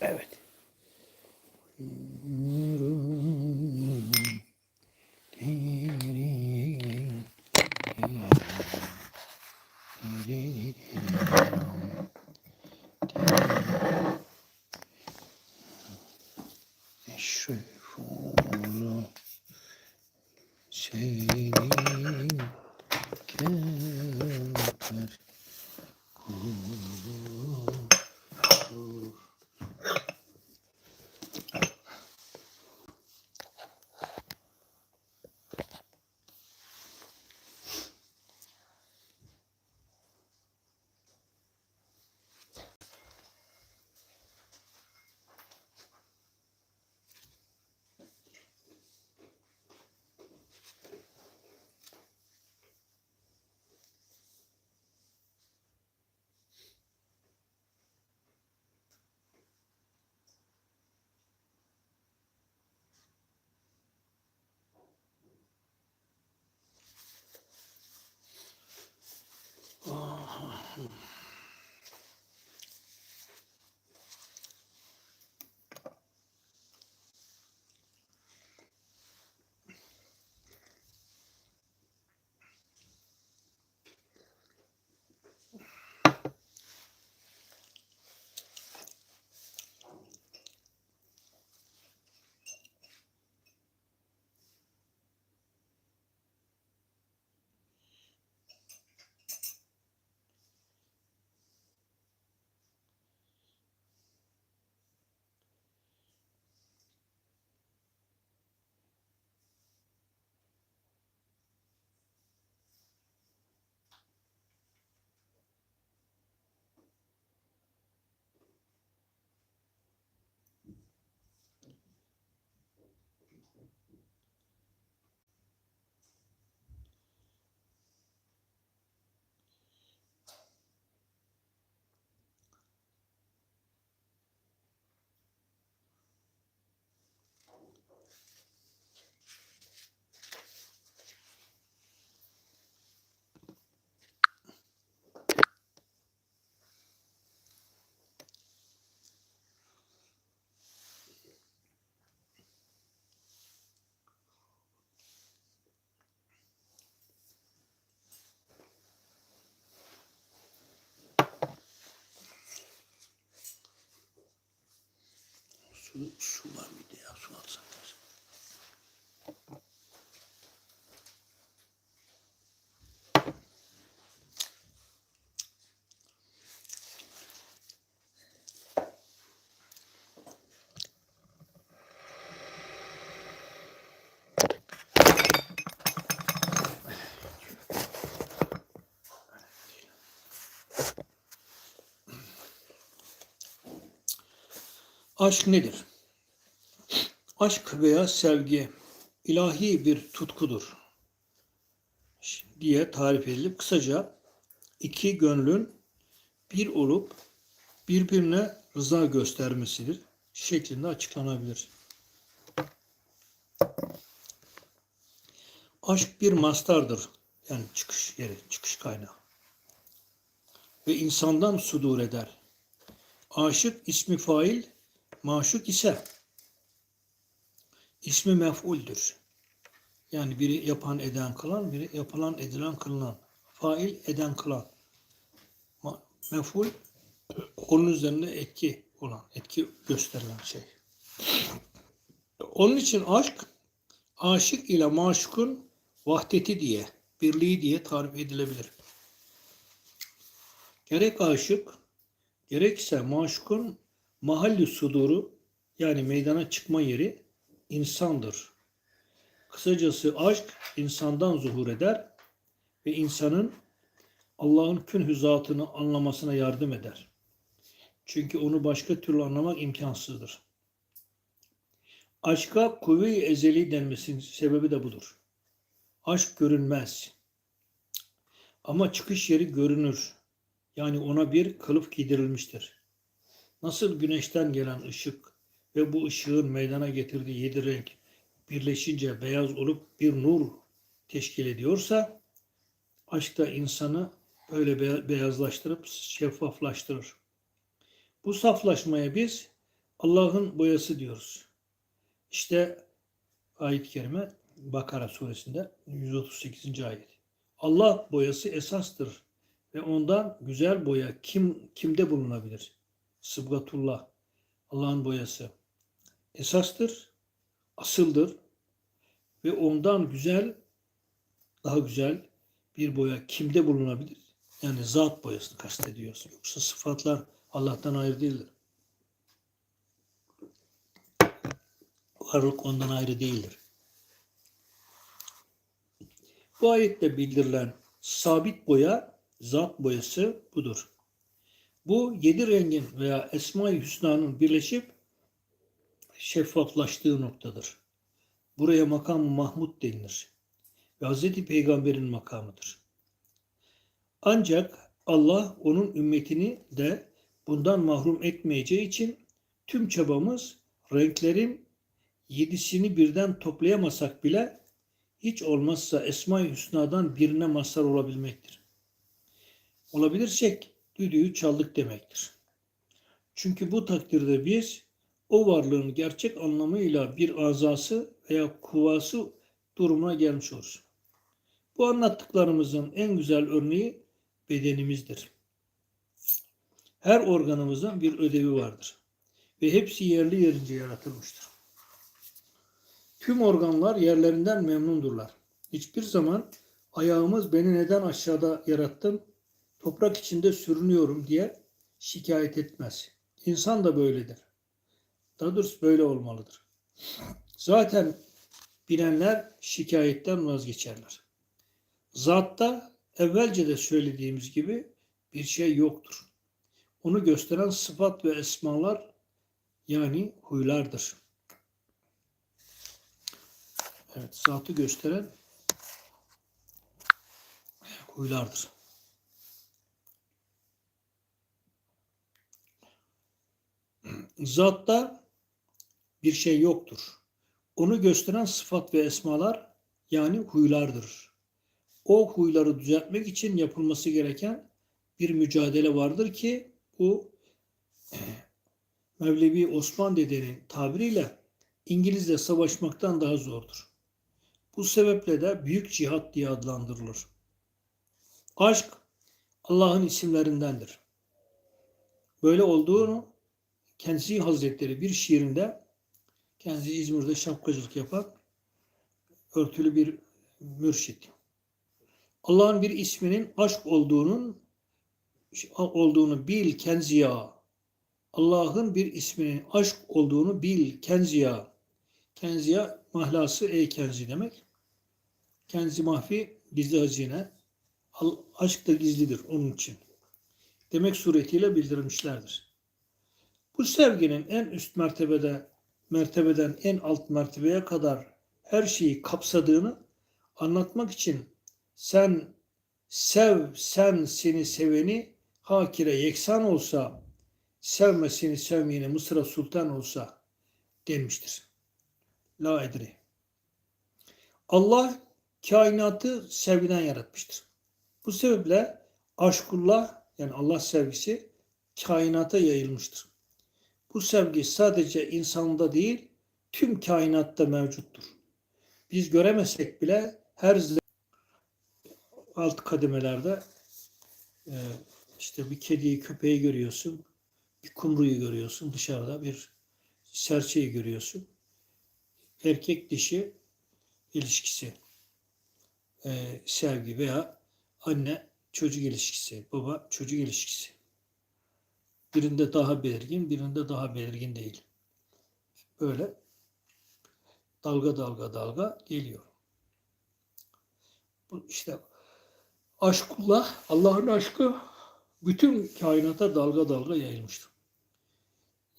Evet. Mm-hmm. Su, var mıydı ya? Su alsak. Aşk nedir? Aşk veya sevgi ilahi bir tutkudur diye tarif edilip kısaca iki gönlün bir olup birbirine rıza göstermesidir şeklinde açıklanabilir. Aşk bir mastardır. Yani çıkış yeri, çıkış kaynağı. Ve insandan sudur eder. Aşık ismi fail, maşuk ise ismi mef'uldür. Yani biri yapan eden kılan, biri yapılan edilen kılınan. Fail eden kılan. Mef'ul onun üzerinde etki olan, etki gösterilen şey. Onun için aşk aşık ile maşukun vahdeti diye, birliği diye tarif edilebilir. Gerek aşık, gerekse maşukun mahalli suduru yani meydana çıkma yeri insandır. Kısacası aşk insandan zuhur eder ve insanın Allah'ın künhü zatını anlamasına yardım eder. Çünkü onu başka türlü anlamak imkansızdır. Aşka kuvve-i ezeli denmesinin sebebi de budur. Aşk görünmez. Ama çıkış yeri görünür. Yani ona bir kılıf giydirilmiştir. Nasıl güneşten gelen ışık ve bu ışığın meydana getirdiği yedi renk birleşince beyaz olup bir nur teşkil ediyorsa aşk da insanı böyle be- beyazlaştırıp şeffaflaştırır. Bu saflaşmaya biz Allah'ın boyası diyoruz. İşte ayet-i kerime Bakara suresinde 138. ayet. Allah boyası esastır ve ondan güzel boya kim kimde bulunabilir? Sıbgatullah. Allah'ın boyası esastır, asıldır ve ondan güzel daha güzel bir boya kimde bulunabilir? Yani zat boyasını kastediyoruz. Yoksa sıfatlar Allah'tan ayrı değildir. Varlık ondan ayrı değildir. Bu ayette bildirilen sabit boya, zat boyası budur. Bu yedi rengin veya Esma-i Hüsna'nın birleşip şeffaflaştığı noktadır. Buraya makam Mahmud denilir. Ve Hz. Peygamber'in makamıdır. Ancak Allah onun ümmetini de bundan mahrum etmeyeceği için tüm çabamız renklerin yedisini birden toplayamasak bile hiç olmazsa Esma-i Hüsna'dan birine mazhar olabilmektir. Olabilirsek düdüğü çaldık demektir. Çünkü bu takdirde biz o varlığın gerçek anlamıyla bir azası veya kuvası durumuna gelmiş oluruz. Bu anlattıklarımızın en güzel örneği bedenimizdir. Her organımızın bir ödevi vardır ve hepsi yerli yerince yaratılmıştır. Tüm organlar yerlerinden memnundurlar. Hiçbir zaman ayağımız beni neden aşağıda yarattın, toprak içinde sürünüyorum diye şikayet etmez. İnsan da böyledir. Daha doğrusu böyle olmalıdır. Zaten bilenler şikayetten vazgeçerler. Zatta evvelce de söylediğimiz gibi bir şey yoktur. Onu gösteren sıfat ve esmalar yani huylardır. Evet, zatı gösteren huylardır. Zatta bir şey yoktur. Onu gösteren sıfat ve esmalar yani huylardır. O huyları düzeltmek için yapılması gereken bir mücadele vardır ki bu Mevlevi Osman dedenin tabiriyle İngilizle savaşmaktan daha zordur. Bu sebeple de büyük cihat diye adlandırılır. Aşk Allah'ın isimlerindendir. Böyle olduğunu kendisi Hazretleri bir şiirinde kendisi İzmir'de şapkacılık yapan örtülü bir mürşit. Allah'ın bir isminin aşk olduğunun olduğunu bil kenziya. Allah'ın bir isminin aşk olduğunu bil kenziya. Kenziya mahlası ey kenzi demek. Kenzi mahfi gizli hazine. Aşk da gizlidir onun için. Demek suretiyle bildirilmişlerdir. Bu sevginin en üst mertebede mertebeden en alt mertebeye kadar her şeyi kapsadığını anlatmak için sen sev sen seni seveni hakire yeksan olsa sevme seni sevmeyeni Mısır'a sultan olsa denmiştir. La edri. Allah kainatı sevgiden yaratmıştır. Bu sebeple aşkullah yani Allah sevgisi kainata yayılmıştır. Bu sevgi sadece insanda değil tüm kainatta mevcuttur. Biz göremesek bile her alt kademelerde e, işte bir kediyi, köpeği görüyorsun, bir kumruyu görüyorsun dışarıda, bir serçeyi görüyorsun. Erkek dişi ilişkisi, e, sevgi veya anne çocuk ilişkisi, baba çocuk ilişkisi. Birinde daha belirgin, birinde daha belirgin değil. Böyle dalga dalga dalga geliyor. Bu işte aşkullah, Allah'ın aşkı bütün kainata dalga dalga yayılmıştır.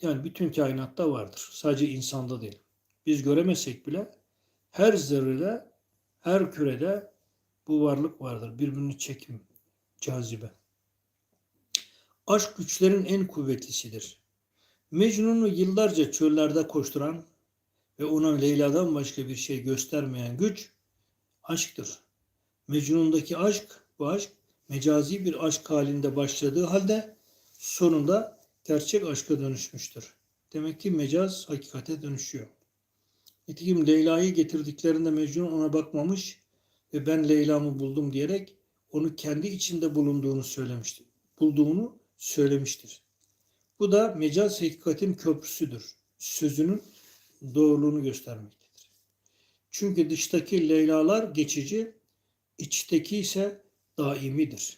Yani bütün kainatta vardır. Sadece insanda değil. Biz göremesek bile her zerrede, her kürede bu varlık vardır. Birbirini çekim, cazibe. Aşk güçlerin en kuvvetlisidir. Mecnun'u yıllarca çöllerde koşturan ve ona Leyla'dan başka bir şey göstermeyen güç aşktır. Mecnun'daki aşk, bu aşk mecazi bir aşk halinde başladığı halde sonunda gerçek aşka dönüşmüştür. Demek ki mecaz hakikate dönüşüyor. Nitekim Leyla'yı getirdiklerinde Mecnun ona bakmamış ve ben Leyla'mı buldum diyerek onu kendi içinde bulunduğunu söylemiştir. Bulduğunu söylemiştir. Bu da mecaz hakikatin köprüsüdür. Sözünün doğruluğunu göstermektedir. Çünkü dıştaki Leyla'lar geçici, içteki ise daimidir.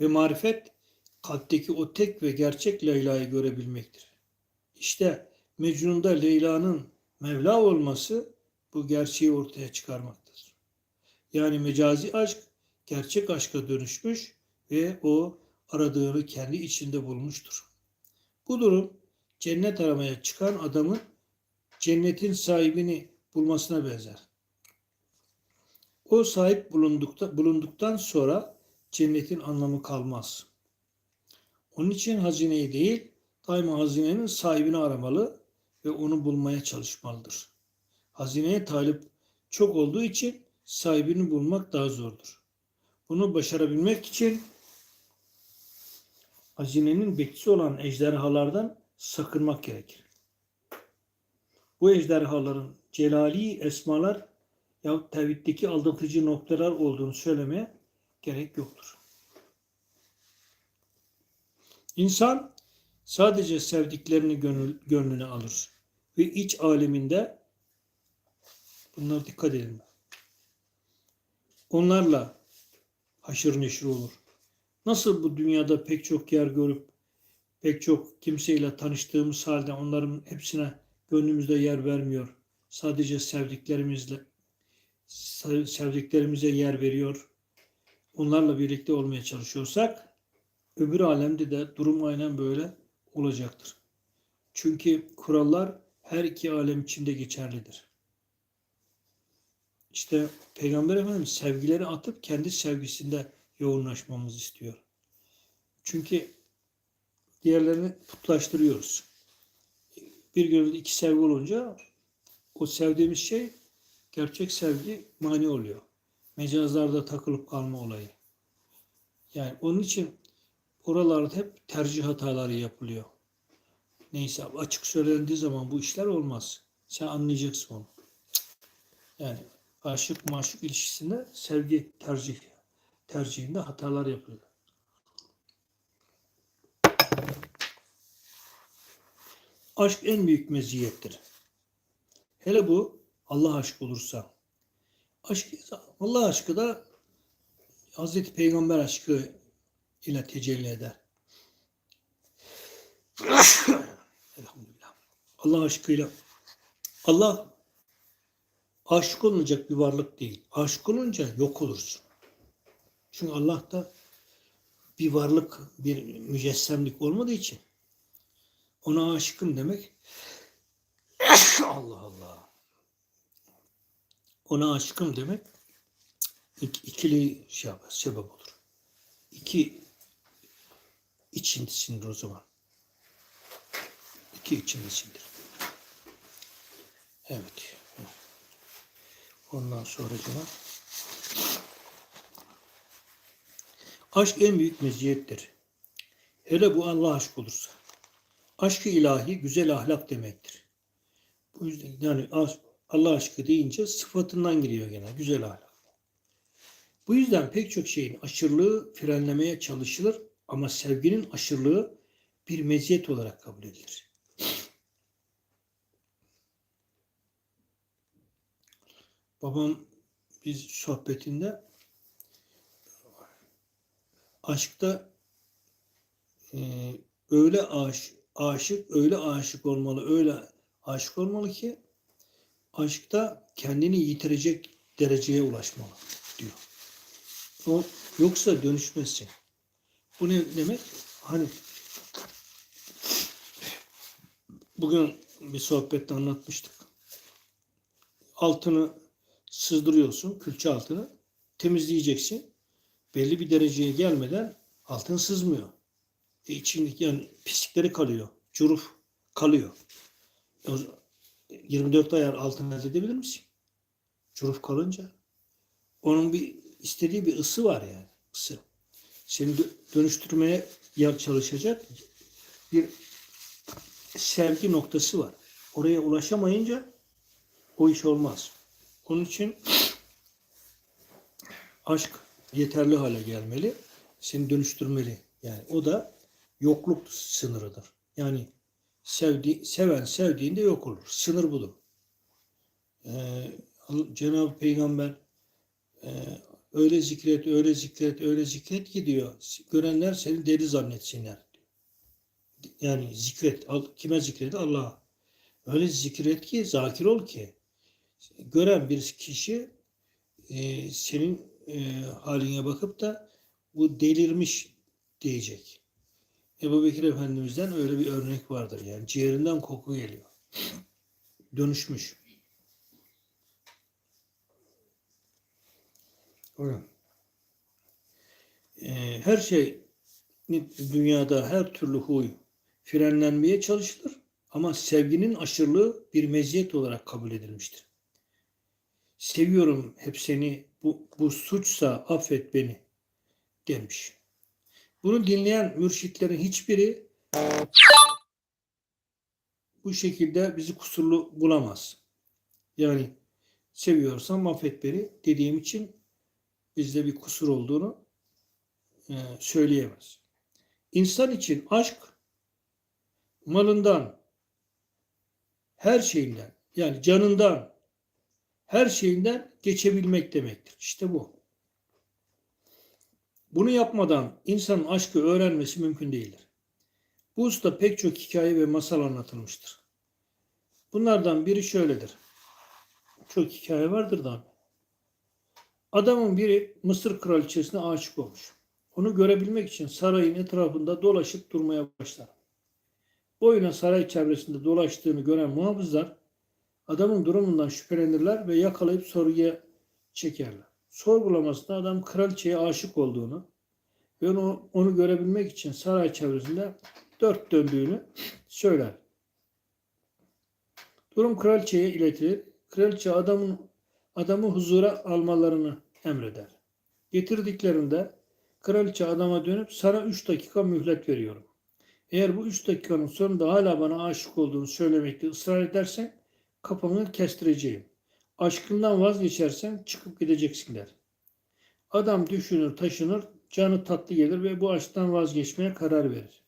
Ve marifet kalpteki o tek ve gerçek Leyla'yı görebilmektir. İşte Mecnun'da Leyla'nın Mevla olması bu gerçeği ortaya çıkarmaktadır. Yani mecazi aşk gerçek aşka dönüşmüş ve o aradığını kendi içinde bulmuştur. Bu durum cennet aramaya çıkan adamın cennetin sahibini bulmasına benzer. O sahip bulundukta, bulunduktan sonra cennetin anlamı kalmaz. Onun için hazineyi değil, daima hazinenin sahibini aramalı ve onu bulmaya çalışmalıdır. Hazineye talip çok olduğu için sahibini bulmak daha zordur. Bunu başarabilmek için hazinenin bekçisi olan ejderhalardan sakınmak gerekir. Bu ejderhaların celali esmalar yahut tevhiddeki aldatıcı noktalar olduğunu söylemeye gerek yoktur. İnsan sadece sevdiklerini gönül, gönlüne alır ve iç aleminde bunlara dikkat edin. Onlarla haşır neşir olur. Nasıl bu dünyada pek çok yer görüp pek çok kimseyle tanıştığımız halde onların hepsine gönlümüzde yer vermiyor. Sadece sevdiklerimizle sevdiklerimize yer veriyor. Onlarla birlikte olmaya çalışıyorsak öbür alemde de durum aynen böyle olacaktır. Çünkü kurallar her iki alem içinde geçerlidir. İşte Peygamber Efendimiz sevgileri atıp kendi sevgisinde yoğunlaşmamızı istiyor. Çünkü diğerlerini putlaştırıyoruz. Bir gönülde iki sevgi olunca o sevdiğimiz şey gerçek sevgi mani oluyor. Mecazlarda takılıp kalma olayı. Yani onun için oralarda hep tercih hataları yapılıyor. Neyse açık söylendiği zaman bu işler olmaz. Sen anlayacaksın onu. Yani aşık maşuk ilişkisinde sevgi tercih tercihinde hatalar yapılıyor. Aşk en büyük meziyettir. Hele bu Allah aşkı olursa. Aşk, Allah aşkı da Hazreti Peygamber aşkı ile tecelli eder. Elhamdülillah. Allah aşkıyla Allah aşık olunacak bir varlık değil. Aşık olunca yok olursun. Çünkü Allah'ta bir varlık, bir mücessemlik olmadığı için ona aşıkım demek Allah Allah. Ona aşıkım demek ikili şey yapar, sebep olur. İki içintisindir o zaman. İki içintisindir. Evet. Ondan sonra cevap. Aşk en büyük meziyettir. Hele bu Allah aşk olursa. Aşkı ilahi güzel ahlak demektir. Bu yüzden yani Allah aşkı deyince sıfatından giriyor gene güzel ahlak. Bu yüzden pek çok şeyin aşırılığı frenlemeye çalışılır ama sevginin aşırılığı bir meziyet olarak kabul edilir. Babam biz sohbetinde aşkta e, öyle aş, aşık, öyle aşık olmalı, öyle aşık olmalı ki aşkta kendini yitirecek dereceye ulaşmalı diyor. O, yoksa dönüşmezsin. Bu ne demek? Hani bugün bir sohbette anlatmıştık. Altını sızdırıyorsun, külçe altını temizleyeceksin. Belli bir dereceye gelmeden altın sızmıyor. E içindeki yani pislikleri kalıyor. Curuf kalıyor. E o, 24 ayar altın elde edebilir misin? Curuf kalınca. Onun bir istediği bir ısı var yani. Isı. Seni dönüştürmeye yer çalışacak bir sevgi noktası var. Oraya ulaşamayınca o iş olmaz. Onun için aşk yeterli hale gelmeli. Seni dönüştürmeli. Yani o da yokluk sınırıdır. Yani sevdi, seven sevdiğinde yok olur. Sınır budur. Ee, Cenab-ı Peygamber e, öyle zikret, öyle zikret, öyle zikret ki diyor. Görenler seni deli zannetsinler. Yani zikret. Kime zikredi? Allah'a. Öyle zikret ki, zakir ol ki. Gören bir kişi e, senin e, haline bakıp da bu delirmiş diyecek. Ebu Bekir Efendimiz'den öyle bir örnek vardır. Yani ciğerinden koku geliyor. Dönüşmüş. Öyle. Ee, her şey dünyada her türlü huy frenlenmeye çalışılır ama sevginin aşırılığı bir meziyet olarak kabul edilmiştir. Seviyorum hep seni, bu, bu suçsa affet beni demiş. Bunu dinleyen mürşitlerin hiçbiri bu şekilde bizi kusurlu bulamaz. Yani seviyorsam affet beni dediğim için bizde bir kusur olduğunu e, söyleyemez. İnsan için aşk malından, her şeyinden, yani canından, her şeyinden geçebilmek demektir. İşte bu. Bunu yapmadan insanın aşkı öğrenmesi mümkün değildir. Bu usta pek çok hikaye ve masal anlatılmıştır. Bunlardan biri şöyledir. Çok hikaye vardır da. Adamın biri Mısır kraliçesine aşık olmuş. Onu görebilmek için sarayın etrafında dolaşıp durmaya başlar. Boyuna saray çevresinde dolaştığını gören muhafızlar adamın durumundan şüphelenirler ve yakalayıp soruya çekerler. Sorgulamasında adam kraliçeye aşık olduğunu ve onu, onu görebilmek için saray çevresinde dört döndüğünü söyler. Durum kraliçeye iletilir. Kraliçe adamın adamı huzura almalarını emreder. Getirdiklerinde kraliçe adama dönüp sana üç dakika mühlet veriyorum. Eğer bu üç dakikanın sonunda hala bana aşık olduğunu söylemekte ısrar edersen kafanı kestireceğim. Aşkından vazgeçersen çıkıp gideceksin der. Adam düşünür taşınır, canı tatlı gelir ve bu aşktan vazgeçmeye karar verir.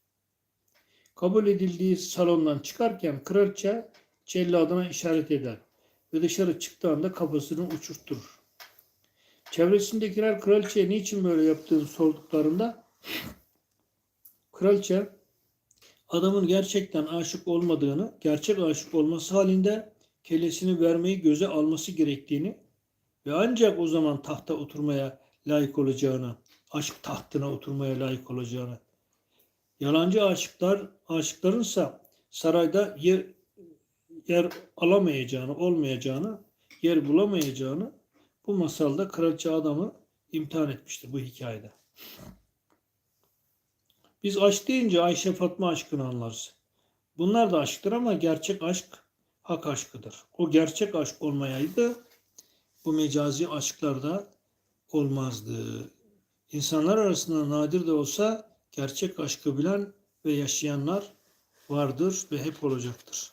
Kabul edildiği salondan çıkarken kraliçe celladına işaret eder ve dışarı çıktığı anda kafasını uçurtturur. Çevresindekiler kraliçeye niçin böyle yaptığını sorduklarında kraliçe adamın gerçekten aşık olmadığını, gerçek aşık olması halinde kellesini vermeyi göze alması gerektiğini ve ancak o zaman tahta oturmaya layık olacağını, aşk tahtına oturmaya layık olacağını, yalancı aşıklar, aşıklarınsa sarayda yer, yer alamayacağını, olmayacağını, yer bulamayacağını bu masalda kraliçe adamı imtihan etmiştir bu hikayede. Biz aşk deyince Ayşe Fatma aşkını anlarız. Bunlar da aşktır ama gerçek aşk hak aşkıdır. O gerçek aşk olmayaydı bu mecazi aşklarda olmazdı. İnsanlar arasında nadir de olsa gerçek aşkı bilen ve yaşayanlar vardır ve hep olacaktır.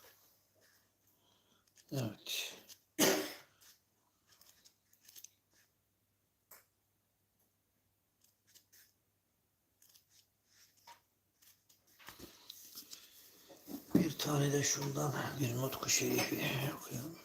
Evet. Tane de şundan bir nutku şerifi okuyalım.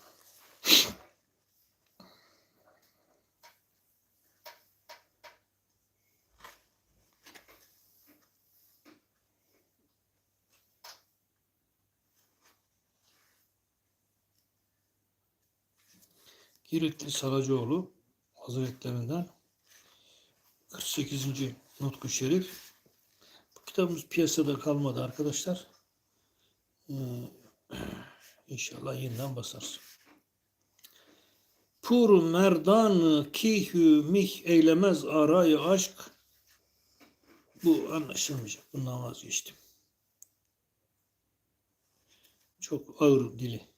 Giritli Saracıoğlu Hazretlerinden 48. Nutku Şerif. Bu kitabımız piyasada kalmadı arkadaşlar. Ee, inşallah yeniden basarsın. Pur merdanı kihü mih eylemez arayı aşk. Bu anlaşılmayacak. Bundan vazgeçtim. Çok ağır dili.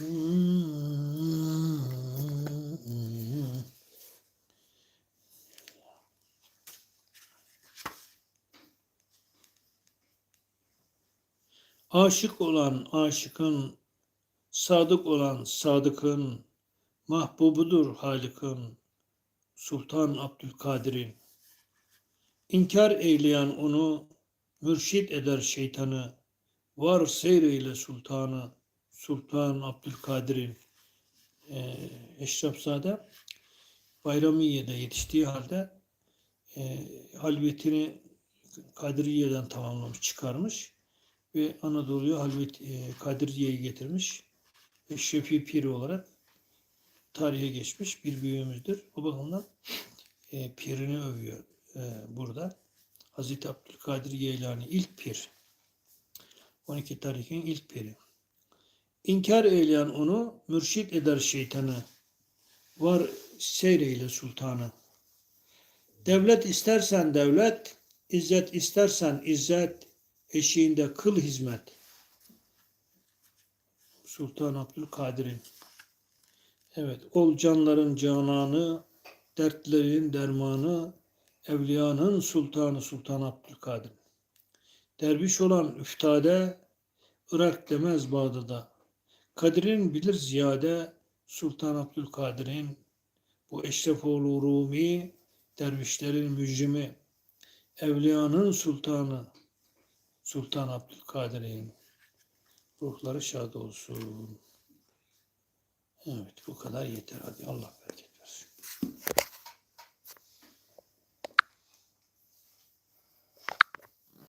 Aşık olan aşıkın, sadık olan sadıkın, mahbubudur Halık'ın, Sultan Abdülkadir'in. İnkar eyleyen onu, mürşit eder şeytanı, var seyreyle sultanı, Sultan Abdülkadir'in. Ee, Eşrefzade Bayramiye'de yetiştiği halde e, halvetini Kadiriye'den tamamlamış, çıkarmış ve Anadolu'ya halvet e, Kadiriye'yi getirmiş. Eşrefi Piri olarak tarihe geçmiş bir büyüğümüzdür. O bakımdan e, pirini övüyor e, burada. Hazreti Abdülkadir Geylani ilk pir. 12 tarihin ilk piri. İnkar eyleyen onu mürşit eder şeytanı. Var seyreyle sultanı. Devlet istersen devlet, izzet istersen izzet, eşiğinde kıl hizmet. Sultan Abdülkadir'in. Evet, ol canların cananı, dertlerin dermanı, evliyanın sultanı Sultan Abdülkadir. Derviş olan üftade, Irak demez Bağdat'a. Kadir'in bilir ziyade, Sultan Abdülkadir'in, bu Eşrefoğlu Rumi, dervişlerin mücrimi, evliyanın sultanı, Sultan Abdülkadir'in ruhları şad olsun. Evet bu kadar yeter hadi Allah bereket.